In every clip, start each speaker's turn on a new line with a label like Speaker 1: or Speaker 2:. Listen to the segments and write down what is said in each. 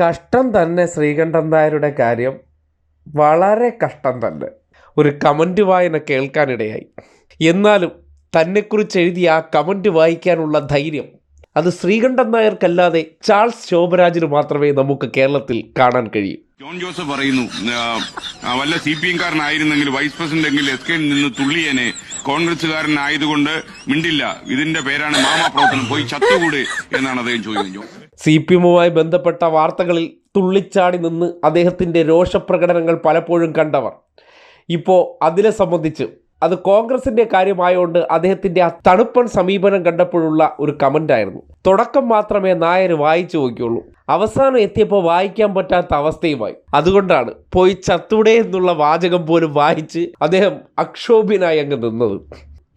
Speaker 1: കഷ്ടം തന്നെ ശ്രീകണ്ഠൻ നായരുടെ കാര്യം വളരെ കഷ്ടം തന്നെ. ഒരു കമന്റ് വായന കേൾക്കാനിടയായി. എന്നാലും തന്നെക്കുറിച്ച് എഴുതിയ ആ കമന്റ് വായിക്കാനുള്ള ധൈര്യം അത് ശ്രീകണ്ഠൻ നായർക്കല്ലാതെ ചാൾസ് ശോഭരാജിന് മാത്രമേ നമുക്ക് കേരളത്തിൽ കാണാൻ കഴിയൂ.
Speaker 2: ജോൺ ജോസഫ് പറയുന്നു വല്ല സി പി എംകാരനായിരുന്നെങ്കിൽ വൈസ് പ്രസിഡന്റ് എങ്കിൽ എസ് കെ നിന്ന് തുള്ളിയനെ കോൺഗ്രസുകാരനായതുകൊണ്ട് മിണ്ടില്ല. ഇതിന്റെ പേരാണ് മാമാ പ്രവർത്തനം പോയി ചത്തുകൂട് എന്നാണ് അദ്ദേഹം ചോദിക്കുന്നത്.
Speaker 1: സി പി എമ്മുമായി ബന്ധപ്പെട്ട വാർത്തകളിൽ തുള്ളിച്ചാടി നിന്ന് അദ്ദേഹത്തിന്റെ രോഷപ്രകടനങ്ങൾ പലപ്പോഴും കണ്ടവർ. ഇപ്പോൾ അതിനെ സംബന്ധിച്ച് അത് കോൺഗ്രസിന്റെ കാര്യമായതുകൊണ്ട് അദ്ദേഹത്തിന്റെ ആ തണുപ്പൻ സമീപനം കണ്ടപ്പോഴുള്ള ഒരു കമന്റായിരുന്നു തുടക്കം മാത്രമേ നായർ വായിച്ചു നോക്കിയുള്ളൂ. അവസാനം എത്തിയപ്പോൾ വായിക്കാൻ പറ്റാത്ത അവസ്ഥയുമായി. അതുകൊണ്ടാണ് പോയി ചത്തൂടെ എന്നുള്ള വാചകം പോലും വായിച്ച് അദ്ദേഹം അക്ഷോഭ്യനായി അങ്ങ് നിന്നത്.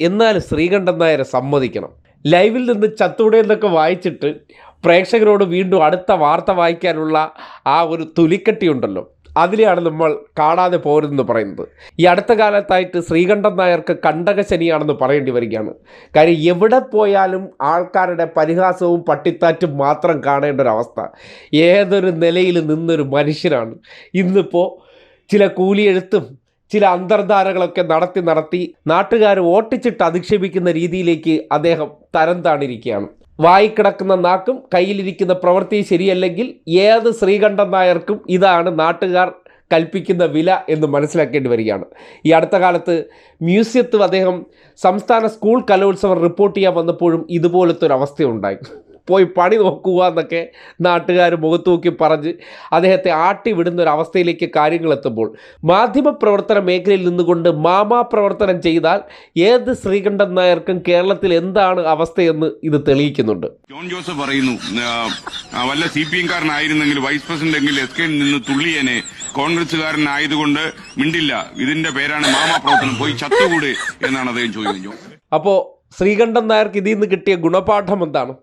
Speaker 1: എന്നാൽ ശ്രീകണ്ഠൻ നായരെ സമ്മതിക്കണം. ലൈവിൽ നിന്ന് ചത്തൂടെ എന്നൊക്കെ വായിച്ചിട്ട് പ്രേക്ഷകരോട് വീണ്ടും അടുത്ത വാർത്ത വായിക്കാനുള്ള ആ ഒരു തുലിക്കട്ടിയുണ്ടല്ലോ. അതിലെയാണ് നമ്മൾ കാണാതെ പോരുതെന്ന് പറയുന്നത്. ഈ അടുത്ത കാലത്തായിട്ട് ശ്രീകണ്ഠൻ നായർക്ക് കണ്ടകശനിയാണെന്ന് പറയേണ്ടി വരികയാണ്. കാര്യം എവിടെ പോയാലും ആൾക്കാരുടെ പരിഹാസവും പട്ടിത്താറ്റും മാത്രം കാണേണ്ട ഒരു അവസ്ഥ. ഏതൊരു നിലയിൽ നിന്നൊരു മനുഷ്യനാണ്. ഇന്നിപ്പോൾ ചില കൂലിയെഴുത്തും ചില അന്തർധാരകളൊക്കെ നടത്തി നടത്തി നാട്ടുകാർ ഓട്ടിച്ചിട്ട് അധിക്ഷേപിക്കുന്ന രീതിയിലേക്ക് അദ്ദേഹം തരം താണിരിക്കുകയാണ്. വായിക്കിടക്കുന്ന നാക്കും കയ്യിലിരിക്കുന്ന പ്രവൃത്തി ശരിയല്ലെങ്കിൽ ഏത് ശ്രീകണ്ഠൻ നായർക്കും ഇതാണ് നാട്ടുകാർ കൽപ്പിക്കുന്ന വില എന്ന് മനസ്സിലാക്കേണ്ടി വരികയാണ്. ഈ അടുത്ത കാലത്ത് മ്യൂസിയത്ത് അദ്ദേഹം സംസ്ഥാന സ്കൂൾ കലോത്സവം റിപ്പോർട്ട് ചെയ്യാൻ വന്നപ്പോഴും ഇതുപോലത്തെ ഒരു അവസ്ഥയുണ്ടായി പോയി പണി നോക്കുക എന്നൊക്കെ നാട്ടുകാർ മുഖത്ത് നോക്കി പറഞ്ഞ് അദ്ദേഹത്തെ ആട്ടി വിടുന്ന ഒരു അവസ്ഥയിലേക്ക് കാര്യങ്ങൾ എത്തുമ്പോൾ മാധ്യമ മാധ്യമപ്രവർത്തന മേഖലയിൽ നിന്നുകൊണ്ട് മാമാ പ്രവർത്തനം ചെയ്താൽ ഏത് ശ്രീകണ്ഠൻ നായർക്കും കേരളത്തിൽ എന്താണ് അവസ്ഥയെന്ന് ഇത് തെളിയിക്കുന്നുണ്ട്.
Speaker 2: ജോൺ ജോസഫ് പറയുന്നു വല്ല സി പി എംകാരനായിരുന്നെങ്കിൽ വൈസ് പ്രസിഡന്റ് എങ്കിൽ എസ് കെ നിന്ന് തുള്ളിയനെ കോൺഗ്രസുകാരനായതുകൊണ്ട് മിണ്ടില്ല. ഇതിന്റെ പേരാണ് മാമാ പ്രവർത്തനം. പോയി ചത്തുകൂട് എന്നാണ് അദ്ദേഹം ചോദിക്കുന്നത്.
Speaker 1: അപ്പോൾ ശ്രീകണ്ഠൻ നായർക്ക് ഇതിൽ നിന്ന് കിട്ടിയ ഗുണപാഠം എന്താണ്?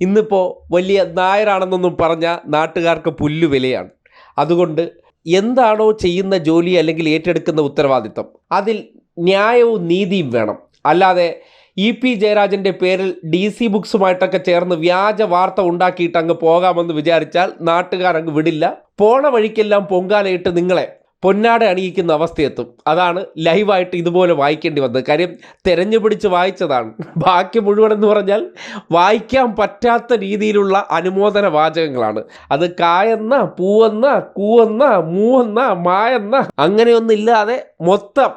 Speaker 1: ഇന്നിപ്പോൾ വലിയ നായരാണെന്നൊന്നും പറഞ്ഞ നാട്ടുകാർക്ക് പുല്ല് വിലയാണ്. അതുകൊണ്ട് എന്താണോ ചെയ്യുന്ന ജോലി അല്ലെങ്കിൽ ഏറ്റെടുക്കുന്ന ഉത്തരവാദിത്തം അതിൽ ന്യായവും നീതിയും വേണം. അല്ലാതെ ഇ പി ജയരാജന്റെ പേരിൽ ഡി സി ബുക്സുമായിട്ടൊക്കെ ചേർന്ന് വ്യാജ വാർത്ത ഉണ്ടാക്കിയിട്ട് അങ്ങ് പോകാമെന്ന് വിചാരിച്ചാൽ നാട്ടുകാരങ്ങ് വിടില്ല. പോണ വഴിക്കെല്ലാം പൊങ്കാലയിട്ട് നിങ്ങളെ പൊന്നാട അണിയിക്കുന്ന അവസ്ഥയെത്തും. അതാണ് ലൈവായിട്ട് ഇതുപോലെ വായിക്കേണ്ടി വന്നത്. കാര്യം തെരഞ്ഞു പിടിച്ച് വായിച്ചതാണ്. ബാക്കി മുഴുവൻ എന്ന് പറഞ്ഞാൽ വായിക്കാൻ പറ്റാത്ത രീതിയിലുള്ള അനുമോദന വാചകങ്ങളാണ്. അത് കായെന്ന പൂവെന്ന കൂവെന്ന മൂവെന്ന മായെന്ന അങ്ങനെയൊന്നും ഇല്ലാതെ മൊത്തം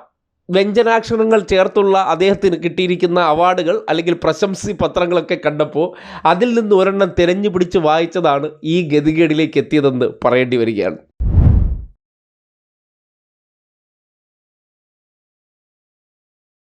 Speaker 1: വ്യഞ്ജനാക്ഷരങ്ങൾ ചേർത്തുള്ള അദ്ദേഹത്തിന് കിട്ടിയിരിക്കുന്ന അവാർഡുകൾ അല്ലെങ്കിൽ പ്രശംസി പത്രങ്ങളൊക്കെ കണ്ടപ്പോൾ അതിൽ നിന്ന് ഒരെണ്ണം തിരഞ്ഞു പിടിച്ച് വായിച്ചതാണ് ഈ ഗതികേടിലേക്ക് എത്തിയതെന്ന് പറയേണ്ടി വരികയാണ്.